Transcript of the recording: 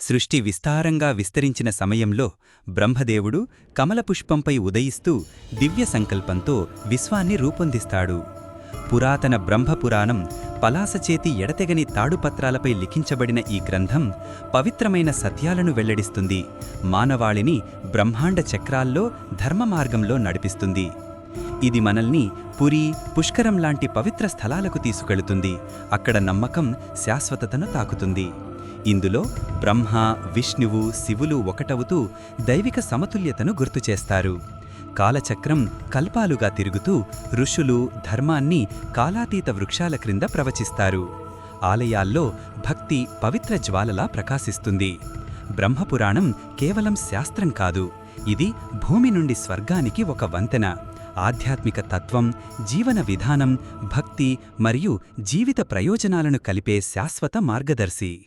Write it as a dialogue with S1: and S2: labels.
S1: సృష్టి విస్తారంగా విస్తరించిన సమయంలో బ్రహ్మదేవుడు కమలపుష్పంపై ఉదయిస్తూ దివ్య సంకల్పంతో విశ్వాన్ని రూపొందిస్తాడు. పురాతన బ్రహ్మపురాణం పలాసచేతి ఎడతెగని తాడుపత్రాలపై లిఖించబడిన ఈ గ్రంథం పవిత్రమైన సత్యాలను వెల్లడిస్తుంది. మానవాళిని బ్రహ్మాండ చక్రాల్లో ధర్మ మార్గంలో నడిపిస్తుంది. ఇది మనల్ని పురి పుష్కరం లాంటి పవిత్ర స్థలాలకు తీసుకెళుతుంది. అక్కడ నమ్మకం శాశ్వతతను తాకుతుంది. ఇందులో బ్రహ్మ విష్ణువు శివులు ఒకటవుతూ దైవిక సమతుల్యతను గుర్తుచేస్తారు కాలచక్రం కల్పాలుగా తిరుగుతూ ఋషులు ధర్మాన్ని కాలాతీత వృక్షాల క్రింద ప్రవచిస్తారు. ఆలయాల్లో భక్తి పవిత్ర జ్వాలలా ప్రకాశిస్తుంది. బ్రహ్మపురాణం కేవలం శాస్త్రం కాదు ఇది భూమి నుండి స్వర్గానికి ఒక వంతెన. ఆధ్యాత్మిక తత్వం జీవన విధానం భక్తి మరియు జీవిత ప్రయోజనాలను కలిపే శాశ్వత మార్గదర్శి.